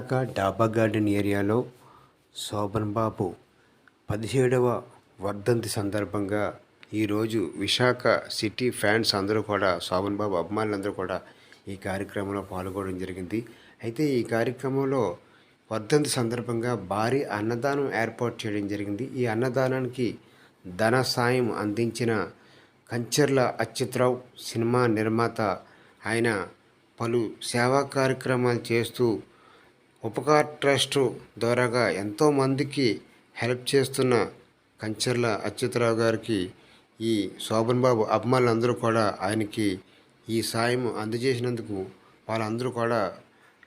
విశాఖ డాబా గార్డెన్ ఏరియాలో శోభన్ బాబు పదిహేడవ వర్ధంతి సందర్భంగా ఈరోజు విశాఖ సిటీ ఫ్యాన్స్ అందరూ కూడా శోభన్ బాబు అభిమానులందరూ కూడా ఈ కార్యక్రమంలో పాల్గొనడం జరిగింది. అయితే ఈ కార్యక్రమంలో వర్ధంతి సందర్భంగా భారీ అన్నదానం ఏర్పాటు చేయడం జరిగింది. ఈ అన్నదానానికి ధన సాయం అందించిన కంచర్ల అచ్యుతరావు సినిమా నిర్మాత ఆయన పలు సేవా కార్యక్రమాలు చేస్తూ ఉపకార్ ట్రస్టు ద్వారాగా ఎంతోమందికి హెల్ప్ చేస్తున్న కంచర్ల అచ్యుతరావు గారికి ఈ శోభన్ బాబు అభిమానులందరూ కూడా ఆయనకి ఈ సాయం అందజేసినందుకు వాళ్ళందరూ కూడా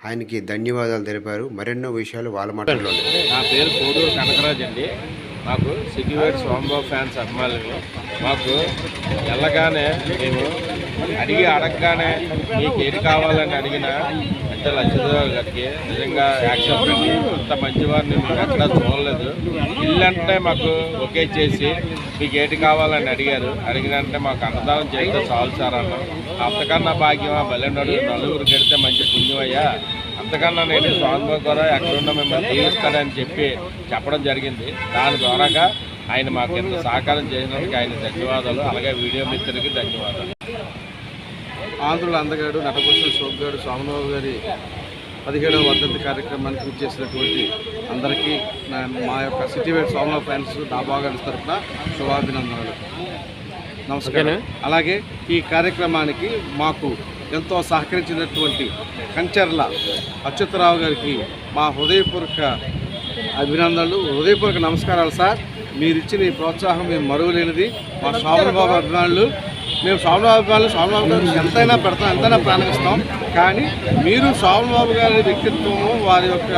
ఆయనకి ధన్యవాదాలు తెలిపారు. మరెన్నో విషయాలు వాళ్ళ మాటల్లోనే నా పేరు కోడూరు కనకరాజ్ అండి. మాకు సిటీవేడ్ స్వామిబాబు ఫ్యాన్స్ అభిమానులు. మాకు వెళ్ళగానే మేము అడిగి అడగగానే మీకు ఏది కావాలని అడిగిన అంటే లక్ష్మీదేవి గారికి. నిజంగా యాక్సెప్ట్ అంత మంచివారిని మేము ఎక్కడా చూడలేదు. ఇల్లంటే మాకు ఒకే చేసి మీకు ఏటి కావాలని అడిగారు. అడిగినంటే మాకు అన్నదానం చేస్తే చాలు సార్ అన్నాం. అంతకన్నా భాగ్యమా? బలెండు నలుగురు కడితే మంచి పుణ్యమయ్యా. అంతకన్నా నేను స్వామి ద్వారా ఎక్కడున్నా మిమ్మల్ని దీవిస్తానని చెప్పి చెప్పడం జరిగింది. దాని ద్వారాగా ఆయన మాకు ఎంత సహకారం చేసినందుకు ఆయన ధన్యవాదాలు. అలాగే వీడియో మిత్రులకి ధన్యవాదాలు. ఆంధ్రుల అందగాడు నటభూషణ శోక్గాడు స్వామిబాబు గారి పదిహేడవ వర్ధంతి కార్యక్రమానికి చేసినటువంటి అందరికీ నా- మా యొక్క సిటీవేట్ స్వామిబాబు ఫ్యాన్స్ డాబా గారి తరఫున శుభాభినందనలు. నమస్కారం. అలాగే ఈ కార్యక్రమానికి మాకు ఎంతో సహకరించినటువంటి కంచర్ల అచ్యుతరావు గారికి మా హృదయపూర్వక అభినందనలు హృదయపూర్వక నమస్కారాలు సార్. మీరు ఇచ్చిన ఈ ప్రోత్సాహం మేము మరువలేనిది. మా శ్రావణ బాబు అభిమానులు మేము స్వామిబాబు గారు స్వామిబాబు గారు ఎంతైనా పెడతాం ఎంతైనా ప్రాణిస్తాం కానీ మీరు స్వామిబాబు గారి వ్యక్తిత్వము వారి యొక్క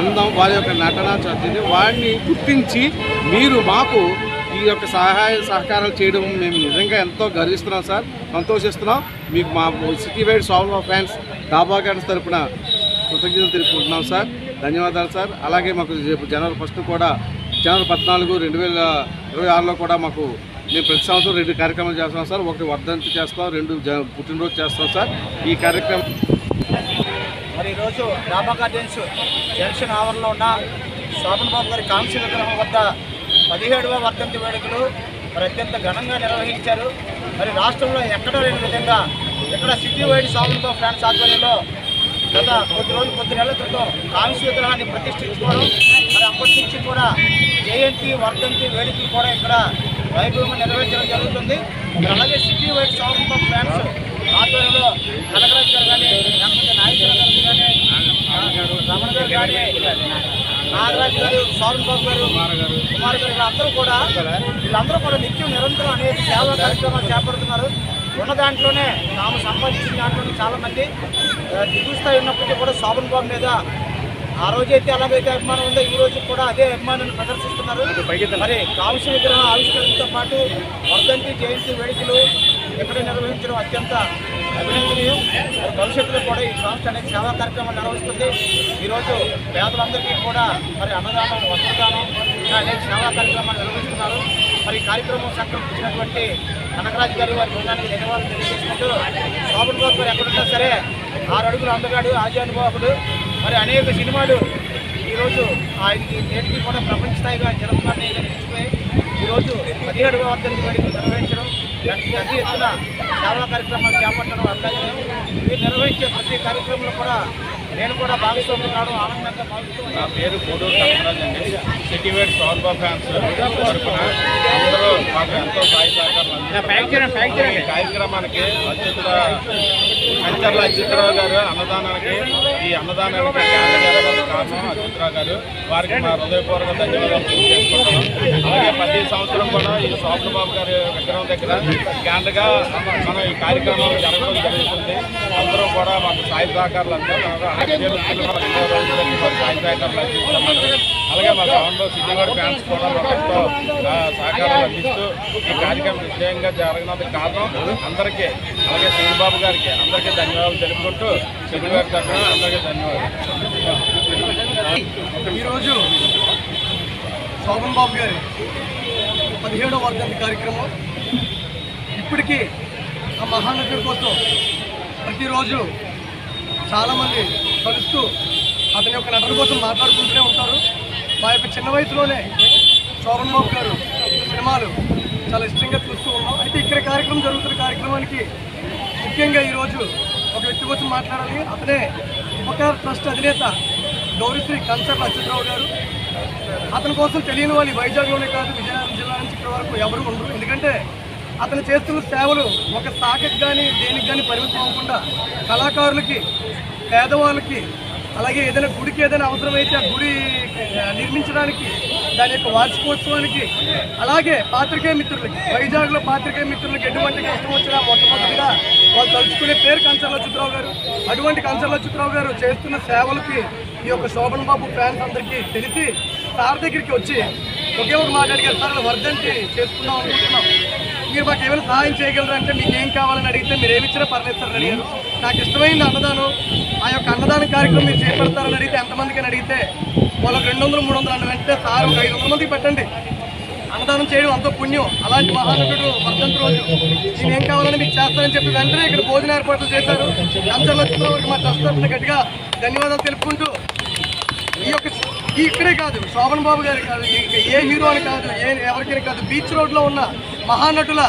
అందం వారి యొక్క నటన చదివి వారిని గుర్తించి మీరు మాకు ఈ యొక్క సహాయ సహకారాలు చేయడం మేము నిజంగా ఎంతో గర్విస్తున్నాం సార్. సంతోషిస్తున్నాం. మీకు మా సిటీ వైడ్ సాల్వ్ ఫ్యాన్స్ డాబా గార్డెన్స్ తరఫున కృతజ్ఞతలు తెలుపుకుంటున్నాం సార్. ధన్యవాదాలు సార్. అలాగే మాకు రేపు జనవరి ఫస్ట్ కూడా జనవరి పద్నాలుగు రెండు వేల ఇరవై ఆరులో కూడా మాకు మేము ప్రతి సంవత్సరం రెండు కార్యక్రమాలు చేస్తాం సార్. ఒకటి వర్ధంతి చేస్తాం రెండు జ పుట్టినరోజు చేస్తాం సార్. ఈ కార్యక్రమం మరి ఈరోజు డాబా గార్డెన్స్ జంక్షన్ ఆవరణలో ఉన్న శోభన్ బాబు గారి కాంక్ష విగ్రహం వద్ద పదిహేడవ వర్ధంతి వేడుకలు మరి అత్యంత ఘనంగా నిర్వహించారు. మరి రాష్ట్రంలో ఎక్కడ లేని విధంగా ఇక్కడ city wide Shobhan Babu fans ఆధ్వర్యంలో గత కొద్ది రోజులు కొద్ది నెలల క్రితం కాంస్య విగ్రహాన్ని ప్రతిష్ఠించుకోవడం మరి అప్పటి నుంచి కూడా జయంతి వర్ధంతి వేడుకలు కూడా ఇక్కడ వైభవంగా నిర్వహించడం జరుగుతుంది. అలాగే city wide sound of fans ఆధ్వర్యంలో కనకరాజు గారు కానీ లేకపోతే నాగేశ్వర గారు కానీ రమణ గారు కానీ నాగరాజు గారు సోమన్ బాబు గారు కుమార్ గారు వీళ్ళందరూ కూడా వీళ్ళందరూ కూడా నిత్యం నిరంతరం అనేక సేవా కార్యక్రమాలు చేపడుతున్నారు. ఉన్న దాంట్లోనే తాము సంపాదించిన దాంట్లోనే చాలామంది మంది ఉన్నప్పటికీ కూడా శోభన్ బాబు మీద ఆ రోజైతే ఎలాగైతే అభిమానం ఉందో ఈ రోజు కూడా అదే అభిమానాన్ని ప్రదర్శిస్తున్నారు. మరి కాంస్య విగ్రహం ఆవిష్కరణతో పాటు వర్ధంతి జయంతి వేడుకలు ఇక్కడ నిర్వహించడం అత్యంత అభినందనీయం. మరి భవిష్యత్తులో కూడా ఈ సంస్థ అనేది సేవా కార్యక్రమాలు నిర్వహిస్తుంది. ఈరోజు పేదలందరికీ కూడా మరి అన్నదానం వస్త్రదానం ఇంకా అనేక సేవా కార్యక్రమాలు నిర్వహిస్తున్నారు. మరి ఈ కార్యక్రమం సంకల్పించినటువంటి కనకరాజు గారి వారి బృందానికి ధన్యవాదాలు తెలియజేసుకుంటూ శోభన్ బాబు గారు ఎక్కడున్నా సరే ఆరు అడుగులు అందగాడు ఆజానుబాబుడు మరి అనేక సినిమాలు ఈరోజు ఆయనకి నేటికి కూడా ప్రపంచ స్థాయిగా జరుగుతున్నారని కనిపించిపోయి ఈరోజు పదిహేడవ వర్ధంతి వేడుకలు నిర్వహించడం పెద్ద ఎత్తున సేవా కార్యక్రమాలు చేపట్టడం అలాగే మీరు నిర్వహించే ప్రతి కార్యక్రమంలో కూడా నేను కూడా భాగస్వామ్యం కావడం ఆనందంగా భావిస్తున్నాను నా పేరు కోడూరు కనకరాజ్ అండి. సిటీవేడ్ స్వామిబాబు ఫ్యాన్స్ తరఫున అందరూ మాకు ఎంతో సాయి సహకారం కార్యక్రమానికి అత్యుత కంచర్ల అజిత్రావు గారు అన్నదానానికి ఈ అన్నదానానికి కారణం అజిత్రావు గారు. వారికి మా హృదయపూర్వక ధన్యవాదాలు తెలియజేసుకుంటున్నాం. అలాగే ప్రతి సంవత్సరం కూడా ఈ శోభన బాబు గారి విగ్రహం దగ్గర గ్రాండ్గా మనం ఈ కార్యక్రమం జరగడం జరుగుతుంది. అందరూ కూడా మాకు సాయి సహకారాలు అందరూ సాయి సహకారాలు అందిస్తున్నారు అలాగే మా గ్రౌండ్లో సిటీవాడి ఫ్యాన్స్ కూడా మాకు ఎంతో సహకారాలు అందిస్తూ ఈ కార్యక్రమం విజయంగా జరగడానికి కారణం అందరికీ అలాగే శ్రీబాబు గారికి అందరికీ ధన్యవాదాలు తెలుపుకుంటూ చంద్రబాబు తరఫున అందరికీ ధన్యవాదాలు. ఈరోజు శోభన్ బాబు గారి పదిహేడవ వర్ధంతి కార్యక్రమం. ఇప్పటికీ ఆ మహానగర్ కోసం ప్రతిరోజు చాలామంది కలుస్తూ అతని యొక్క నటన కోసం మాట్లాడుకుంటూనే ఉంటారు. మా యొక్క చిన్న వయసులోనే శోభన్ బాబు గారు సినిమాలు చాలా ఇష్టంగా చూస్తూ ఉన్నాం. అయితే ఇక్కడ కార్యక్రమం జరుగుతున్న కార్యక్రమానికి ముఖ్యంగా ఈరోజు ఒక వ్యక్తి కోసం మాట్లాడాలి. అతనే ఉపకార ట్రస్ట్ అధినేత గౌరీశ్రీ కంచర్ అచ్యుతరావు గారు. అతని కోసం తెలియని వాళ్ళు వైజాగ్లోనే కాదు విజయనగరం జిల్లా నుంచి ఇక్కడ వరకు ఎవరు ఉండరు. ఎందుకంటే అతను చేస్తున్న సేవలు ఒక శాఖకు కానీ దేనికి కానీ పరిమితం అవ్వకుండా కళాకారులకి పేదవాళ్ళకి అలాగే ఏదైనా గుడికి ఏదైనా అవసరమైతే ఆ గుడి నిర్మించడానికి దాని యొక్క వార్షికోత్సవానికి అలాగే పాత్రికేయ మిత్రులకి వైజాగ్లో పాత్రికేయ మిత్రులకి ఎటువంటి కష్టం వచ్చినా మొట్టమొదటిగా వాళ్ళు తలుచుకునే పేరు కంచర్ల చిత్రరావు గారు. అటువంటి కంచర్ల చిత్రరావు గారు చేస్తున్న సేవలకి ఈ యొక్క శోభన్ బాబు ఫ్యాన్స్ అందరికీ తెలిసి సార్ దగ్గరికి వచ్చి ఒకే ఒక మాట్లాడిగారు సార్ వర్ధంతి చేసుకుందాం అనుకుంటున్నాం. మీరు మాకు ఏమైనా సహాయం చేయగలరు? అంటే మీకు ఏం కావాలని అడిగితే మీరు ఏమి ఇచ్చినా పర్లేదు సార్ అడిగారు. నాకు ఇష్టమైన అన్నదానం ఆ యొక్క అన్నదాన కార్యక్రమం మీరు చేపడతారని అడిగితే ఎంతమందికి అడిగితే వాళ్ళకి రెండు వందలు మూడు వందలు అన్న వెంటనే సార్ ఒక ఐదు వందల మందికి పెట్టండి. అన్నదానం చేయడం అంత పుణ్యం. అలాంటి మహానటుడు వర్ధంతి రోజు. నేను ఏం కావాలని మీకు చేస్తానని చెప్పి వెంటనే ఇక్కడ భోజన ఏర్పాట్లు చేశారు. అంతర్లో చిత్రవర్గ మా ట్రస్ట్ తరఫున గట్టిగా ధన్యవాదాలు తెలుపుకుంటూ ఈ యొక్క ఈ ఇక్కడే కాదు శోభన్ బాబు గారి కాదు ఏ హీరో అని కాదు ఏ ఎవరికైనా కాదు బీచ్ రోడ్లో ఉన్న మహానటుల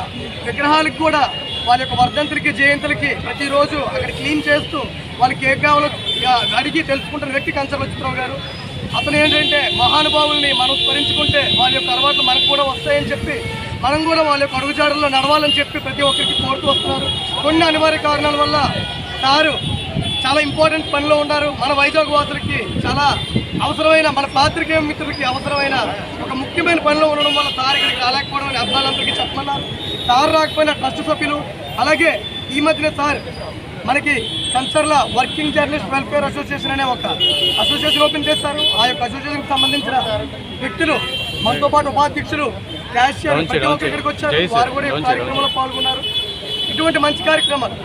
విగ్రహాలకు కూడా వాళ్ళ యొక్క వర్ధంతులకి జయంతులకి ప్రతిరోజు అక్కడ క్లీన్ చేస్తూ వాళ్ళకి ఏ కావాలో అడిగి తెలుసుకుంటున్న వ్యక్తి కంచర్ల గారు. అతను ఏంటంటే మహానుభావుల్ని మనం స్మరించుకుంటే వాళ్ళ యొక్క అలవాట్లు మనకు కూడా వస్తాయని చెప్పి మనం కూడా వాళ్ళ యొక్క అడుగుజాడల్లో నడవాలని చెప్పి ప్రతి ఒక్కరికి కోరుతూ వస్తున్నారు. కొన్ని అనివార్య కారణాల వల్ల సారు చాలా ఇంపార్టెంట్ పనిలో ఉన్నారు. మన వైజాగ్ వాసులకి చాలా అవసరమైన మన పాత్రికేయ మిత్రులకి అవసరమైన ఒక ముఖ్యమైన పనిలో ఉండడం వల్ల సార్ ఇక్కడికి రాలేకపోవడం అని అభిమానులందరికీ చెప్పమన్నారు. సార్ రాకపోయినా ట్రస్ట్ సభ్యులు అలాగే ఈ మధ్యన సార్ మనకి Kancharla working journalist welfare association అనే ఒక అసోసియేషన్ ఓపెన్ చేస్తారు. ఆ యొక్క అసోసియేషన్కి సంబంధించిన వ్యక్తులు మనతో పాటు ఉపాధ్యక్షులు క్యాషియర్ ప్రతి ఇక్కడికి వచ్చారు. వారు కూడా ఈ కార్యక్రమంలో పాల్గొన్నారు. ఇటువంటి మంచి కార్యక్రమాలు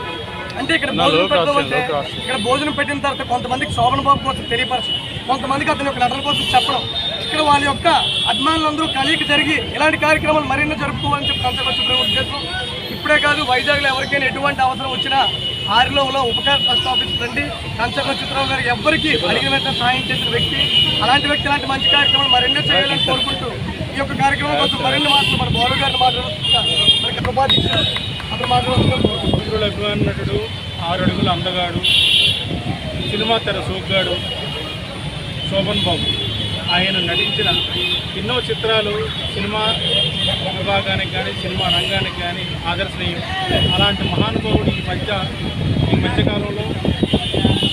అంటే ఇక్కడ భోజనం పెట్టడం అంటే ఇక్కడ భోజనం పెట్టిన తర్వాత కొంతమందికి శోభన బాబు కోసం తెలియపరచడం కొంతమందికి అతని యొక్క నటన కోసం చెప్పడం ఇక్కడ వాళ్ళ యొక్క అభిమానులందరూ కలిగి జరిగి ఇలాంటి కార్యక్రమాలు మరిన్ని జరుపుకోవాలని చెప్పి కంచకొచ్చిన ఉద్దేశం ఇప్పుడే కాదు వైజాగ్లో ఎవరికైనా ఎటువంటి అవసరం వచ్చినా ఆరిలోలో ఉపకార ట్రస్ట్ ఆఫీస్ రండి. కంచర్ల చిత్రరావు గారు ఎవ్వరికి అడిగిన వెంటనే సాయం చేసిన వ్యక్తి. అలాంటి వ్యక్తి ఇలాంటి మంచి కార్యక్రమాలు మరెన్నో చేయాలని కోరుకుంటూ ఈ యొక్క కార్యక్రమం కోసం మరిన్ని మాటలు మన బాలు గారిని మాట్లాడుతున్నా మనకి అతను మాట్లాడుతున్నారు. నటుడు ఆరు అడుగులు అందగాడు సినిమా తెర సోగ్గాడు శోభన్ బాబు. ఆయన నటించిన ఎన్నో చిత్రాలు సినిమా విభాగానికి కానీ సినిమా రంగానికి కానీ ఆదర్శనీయం. అలాంటి మహానుభావుడు ఈ మధ్య ఈ మధ్యకాలంలో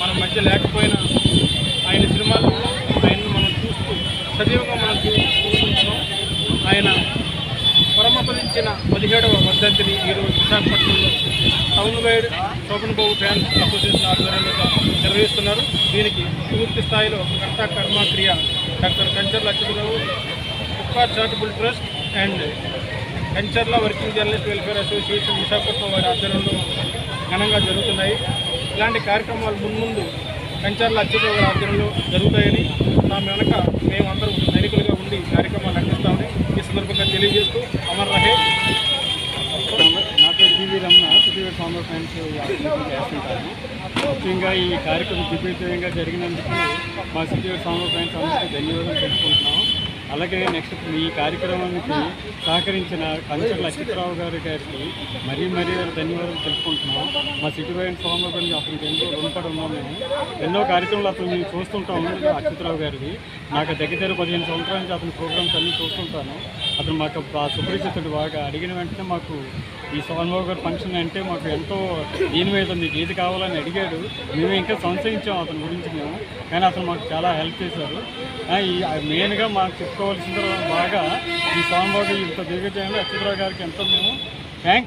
మన మధ్య లేకపోయినా ఆయన సినిమాలు ఆయన్ని మనం చూస్తూ సజీవంగా మనం చూస్తున్నాం. ఆయన పరమపదించిన పదిహేడవ వర్ధంతిని ఈరోజు విశాఖపట్నంలో town wide Shobhan Babu fans association ఆధ్వర్యంలో నిర్వహిస్తున్నారు. దీనికి పూర్తి స్థాయిలో కర్త క్రియ doctor Kancharla Achyutarao కుక్కార్ charitable trust and Kancharla working journalist welfare association Visakhapatnam వారి ఆధ్వర్యంలో ఘనంగా జరుగుతున్నాయి. ఇలాంటి కార్యక్రమాలు మున్ముందు కంచర్ల అచ్యుతరావు గారి ఆధ్వర్యంలో జరుగుతాయని నా వెనక మేమందరం సైనికులుగా ఉండి కార్యక్రమాలు అందిస్తామని ఈ సందర్భంగా తెలియజేస్తూ అమర్ రహే. నా పేరు TV Ramana CTV farmer friends చేస్తుంటాను. ముఖ్యంగా ఈ కార్యక్రమం దిగ్విజయంగా జరిగినందుకు మా సిటీ ఫార్మర్ ఫ్రెండ్స్ అందరికీ ధన్యవాదాలు తెలుసుకుంటున్నాం అలాగే నెక్స్ట్ ఈ కార్యక్రమానికి సహకరించిన కంచర్ల అచ్యుతరావు గారి గారికి మరీ మరీ ధన్యవాదాలు తెలుసుకుంటున్నాం మా సిటీ వైన్ స్వామి గురించి అతనికి ఎంతో రుణపడి ఉన్నాం మేము ఎన్నో కార్యక్రమాలు అతను మేము చూస్తుంటాము అచ్యుతరావు గారిది. నాకు దగ్గర దగ్గర పదిహేను సంవత్సరాల నుంచి అతని ప్రోగ్రామ్స్ అన్నీ చూస్తుంటాను. అతను మాకు సుపరిచితుడు బాగా అడిగిన వెంటనే మాకు ఈ సోన్బాబు గారి ఫంక్షన్ అంటే మాకు ఎంతో దీని మీద మీకు ఏది కావాలని అడిగాడు. మేము ఇంకా సంశయించాం అతని గురించి మేము. కానీ అతను మాకు చాలా హెల్ప్ చేశారు. ఈ మెయిన్గా మాకు చెప్పుకోవాల్సిన బాగా ఈ సోన్బాబు ఇంత దిగ్గజంలో అచ్యుతరావు గారికి ఎంతో మేము థ్యాంక్